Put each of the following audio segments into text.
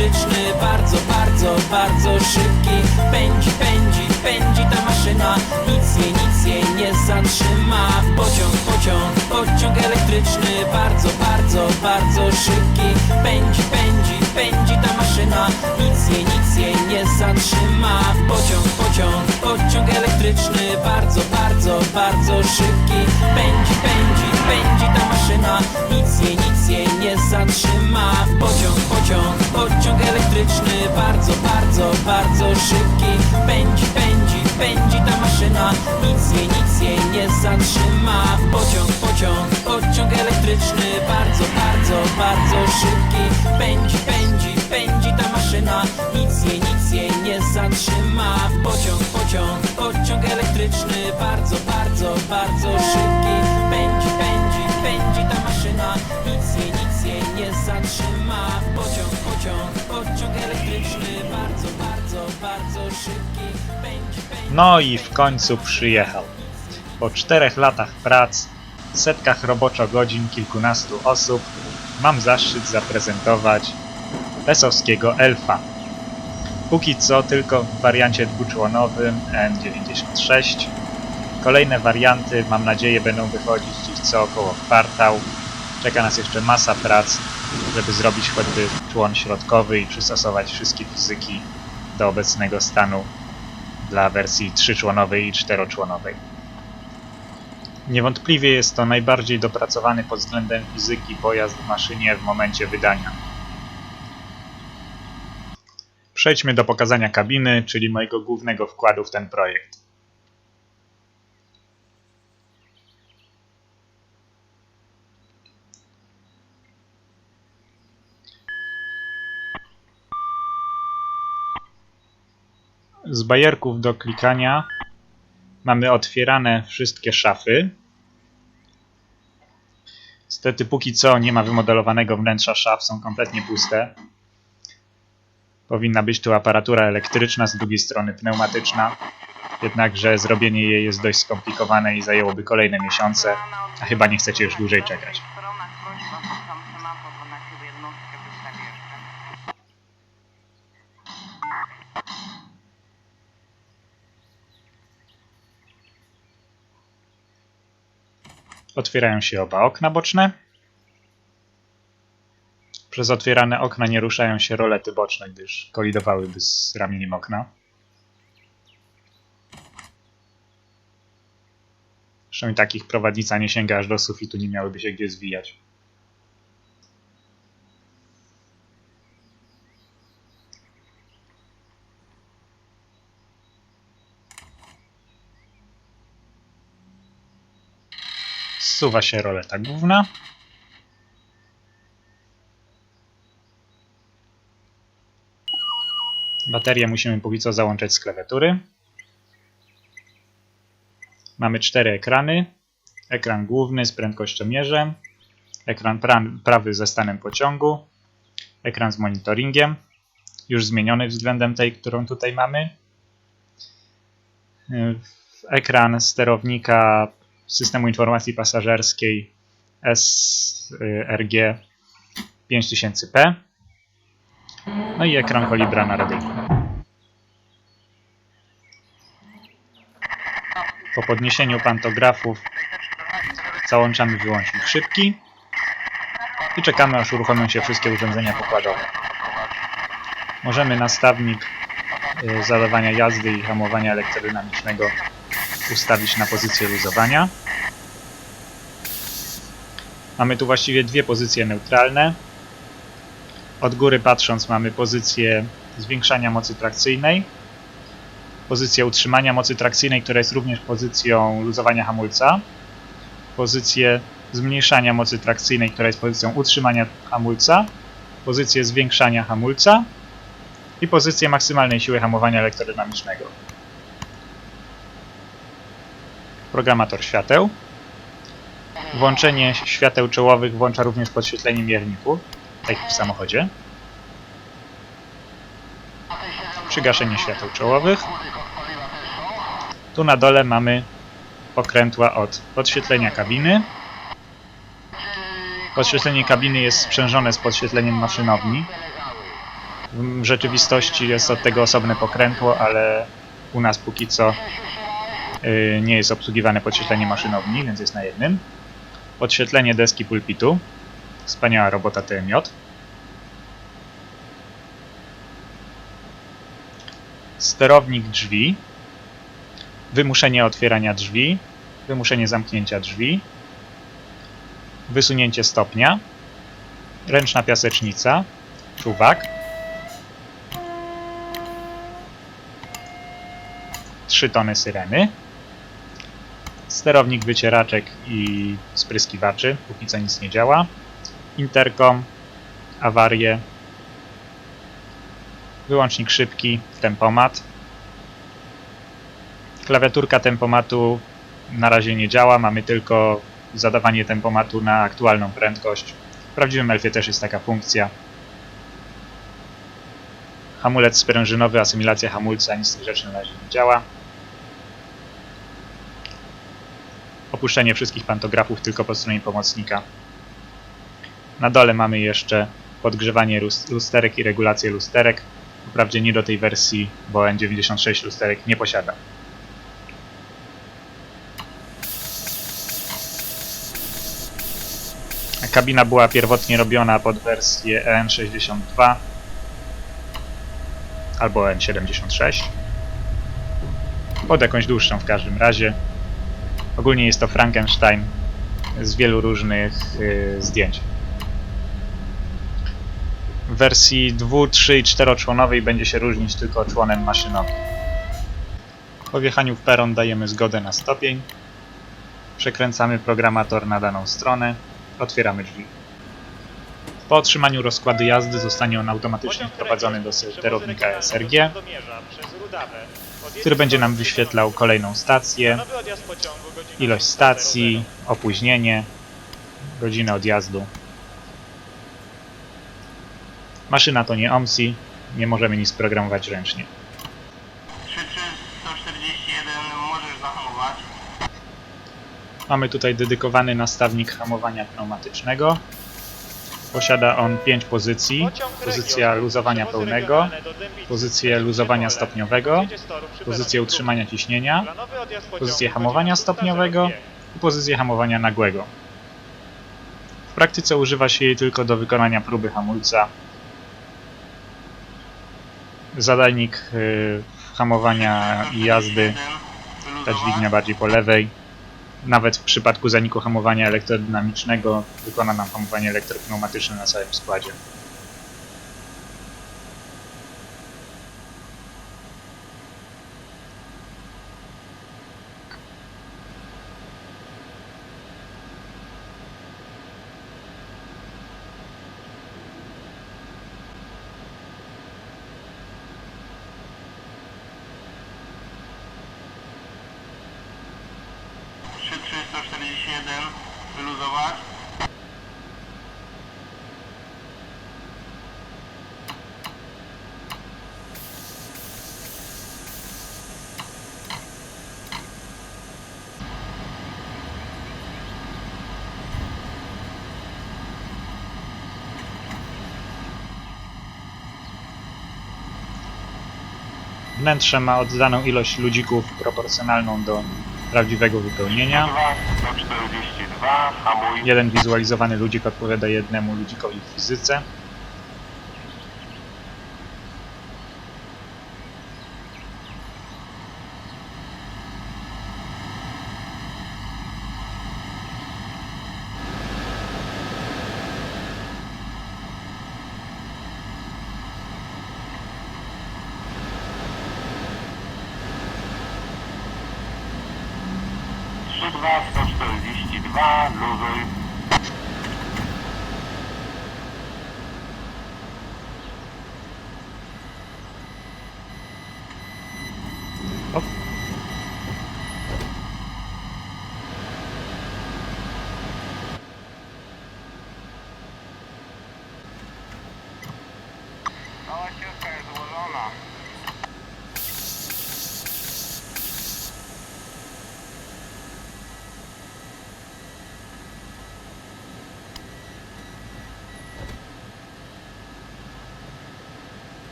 elektryczny Bardzo, bardzo, bardzo szybki. Pędzi, pędzi, pędzi ta maszyna. Nic jej, nic jej nie zatrzyma. Pociąg, pociąg, pociąg elektryczny Bardzo, bardzo, bardzo szybki. Pędzi, pędzi, pędzi ta maszyna. Nic jej, nic jej nie zatrzyma. Pociąg, pociąg, pociąg elektryczny Bardzo, bardzo, bardzo szybki. Pędzi, pędzi, pędzi ta maszyna Nic jej, nic jej nie zatrzyma. Pociąg, pociąg, pociąg elektryczny Bardzo, bardzo, bardzo szybki. Pędzi, pędzi, pędzi ta maszyna Nic jej, nic jej nie zatrzyma. Pociąg, pociąg, pociąg elektryczny Bardzo, bardzo, bardzo szybki. Pędzi, pędzi, pędzi ta maszyna Nic jej, nic jej nie zatrzyma. Pociąg, pociąg, pociąg elektryczny Bardzo, bardzo, bardzo szybki Pociąg, pociąg, elektryczny Bardzo, bardzo, bardzo szybki No i w końcu przyjechał. Po czterech latach prac, setkach roboczo godzin kilkunastu osób, mam zaszczyt zaprezentować pesowskiego elfa. Póki co tylko w wariancie dwuczłonowym N96. Kolejne warianty, mam nadzieję, będą wychodzić gdzieś co około kwartał. Czeka nas jeszcze masa prac, żeby zrobić choćby człon środkowy i przystosować wszystkie fizyki do obecnego stanu dla wersji trzyczłonowej i czteroczłonowej. Niewątpliwie jest to najbardziej dopracowany pod względem fizyki pojazd w maszynie w momencie wydania. Przejdźmy do pokazania kabiny, czyli mojego głównego wkładu w ten projekt. Z bajerków do klikania mamy otwierane wszystkie szafy. Niestety póki co nie ma wymodelowanego wnętrza szaf, są kompletnie puste. Powinna być tu aparatura elektryczna, z drugiej strony pneumatyczna. Jednakże zrobienie jej jest dość skomplikowane i zajęłoby kolejne miesiące, a chyba nie chcecie już dłużej czekać. stronach prośba szukam semafor, bo na chyba jednostkę wystawię jeszcze. Otwierają się oba okna boczne. Przez otwierane okna nie ruszają się rolety boczne, gdyż kolidowałyby z ramieniem okna. Zresztą takich prowadnica nie sięga aż do sufitu, nie miałyby się gdzie zwijać. Zsuwa się roleta główna. Baterię musimy póki co załączać z klawiatury. Mamy cztery ekrany. Ekran główny z prędkościomierzem, ekran pra- prawy ze stanem pociągu, ekran z monitoringiem, już zmieniony względem tej, którą tutaj mamy. Yy, Ekran sterownika systemu informacji pasażerskiej SRG 5000P. No i ekran kolibra na radyjku. Po podniesieniu pantografów załączamy wyłącznik szybki i czekamy aż uruchomią się wszystkie urządzenia pokładowe. Możemy nastawnik y, zadawania jazdy i hamowania elektrodynamicznego ustawić na pozycję luzowania. Mamy tu właściwie dwie pozycje neutralne. Od góry patrząc mamy pozycję zwiększania mocy trakcyjnej, pozycję utrzymania mocy trakcyjnej, która jest również pozycją luzowania hamulca, pozycję zmniejszania mocy trakcyjnej, która jest pozycją utrzymania hamulca, pozycję zwiększania hamulca i pozycję maksymalnej siły hamowania elektrodynamicznego. Programator świateł. Włączenie świateł czołowych włącza również podświetlenie mierników, tak jak w samochodzie. Przygaszenie świateł czołowych. Tu na dole mamy pokrętła od podświetlenia kabiny. Podświetlenie kabiny jest sprzężone z podświetleniem maszynowni. W rzeczywistości jest od tego osobne pokrętło, ale u nas póki co y, nie jest obsługiwane podświetlenie maszynowni, więc jest na jednym. Podświetlenie deski pulpitu. Wspaniała robota TMJ. Sterownik drzwi. Wymuszenie otwierania drzwi. Wymuszenie zamknięcia drzwi. Wysunięcie stopnia. Ręczna piasecznica. Czuwak. Trzy tony syreny. Sterownik wycieraczek i spryskiwaczy. Póki co nic nie działa. Interkom. Awarie. Wyłącznik szybki. Tempomat. Klawiaturka tempomatu na razie nie działa. Mamy tylko zadawanie tempomatu na aktualną prędkość. W prawdziwym elfie też jest taka funkcja. Hamulec sprężynowy, asymilacja hamulca, nic z tych rzeczy na razie nie działa. Opuszczenie wszystkich pantografów tylko po stronie pomocnika. Na dole mamy jeszcze podgrzewanie lus- lusterek i regulację lusterek. Wprawdzie nie do tej wersji, bo N96 lusterek nie posiada. Kabina była pierwotnie robiona pod wersję EN62 albo N76. Pod jakąś dłuższą w każdym razie. Ogólnie jest to Frankenstein z wielu różnych y, zdjęć. W wersji 2, 3 i 4-członowej będzie się różnić tylko członem maszynowym. Po wjechaniu w peron dajemy zgodę na stopień. Przekręcamy programator na daną stronę. Otwieramy drzwi. Po otrzymaniu rozkładu jazdy zostanie on automatycznie wprowadzony do sterownika SRG, który będzie nam wyświetlał kolejną stację, ilość stacji, opóźnienie, godzinę odjazdu. Maszyna to nie OMSI, nie możemy nic programować ręcznie. 141 możesz zahamować. Mamy tutaj dedykowany nastawnik hamowania pneumatycznego. Posiada on 5 pozycji. Pozycja luzowania pełnego, pozycję luzowania stopniowego, pozycję utrzymania ciśnienia, pozycję hamowania stopniowego i pozycję hamowania nagłego. W praktyce używa się jej tylko do wykonania próby hamulca. Zadajnik y, hamowania i jazdy, ta dźwignia bardziej po lewej. Nawet w przypadku zaniku hamowania elektrodynamicznego wykona nam hamowanie elektropneumatyczne na całym składzie. 141 wyluzować. Wnętrze ma oddaną ilość ludzików proporcjonalną do prawdziwego wypełnienia. 142, hamuj. Jeden wizualizowany ludzik odpowiada jednemu ludzikowi w fizyce. Trzy, dwa, 142, luzuj. Hop.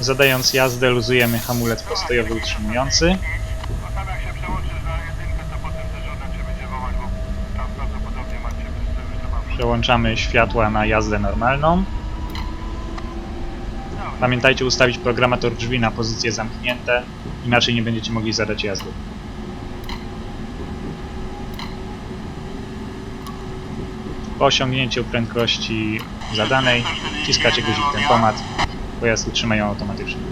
Zadając jazdę luzujemy hamulec postojowy utrzymujący. Przełączamy światła na jazdę normalną. Pamiętajcie ustawić programator drzwi na pozycje zamknięte, inaczej nie będziecie mogli zadać jazdy. Po osiągnięciu prędkości zadanej wciskacie guzik tempomat, pojazd utrzymają automatycznie.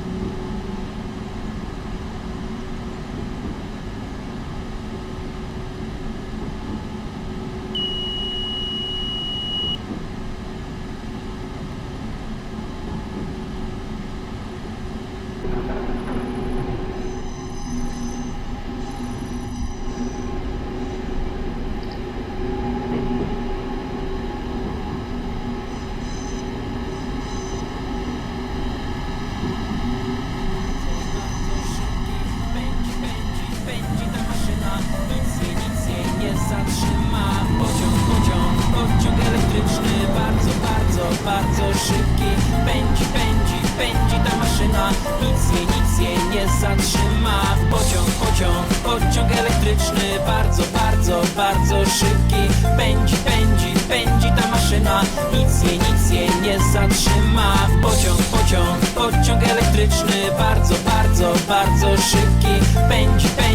Bardzo, szybki. Pędzi, pędzi, pędzi ta maszyna. Nic jej, nic jej nie zatrzyma. Pociąg, pociąg, pociąg elektryczny. Bardzo, bardzo, bardzo szybki. Pędzi, pędzi, pędzi ta maszyna. Nic jej, nic jej nie zatrzyma. Pociąg, pociąg, pociąg elektryczny. Bardzo, bardzo, bardzo szybki. Pędzi, pędzi,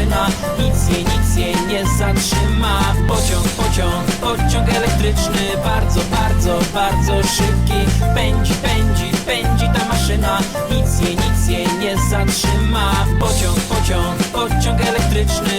maszyna Nic jej, nic jej nie zatrzyma. Pociąg, pociąg, pociąg elektryczny Bardzo, bardzo, bardzo szybki. Pędzi, pędzi, pędzi ta maszyna Nic jej, nic jej nie zatrzyma. Pociąg, pociąg, pociąg elektryczny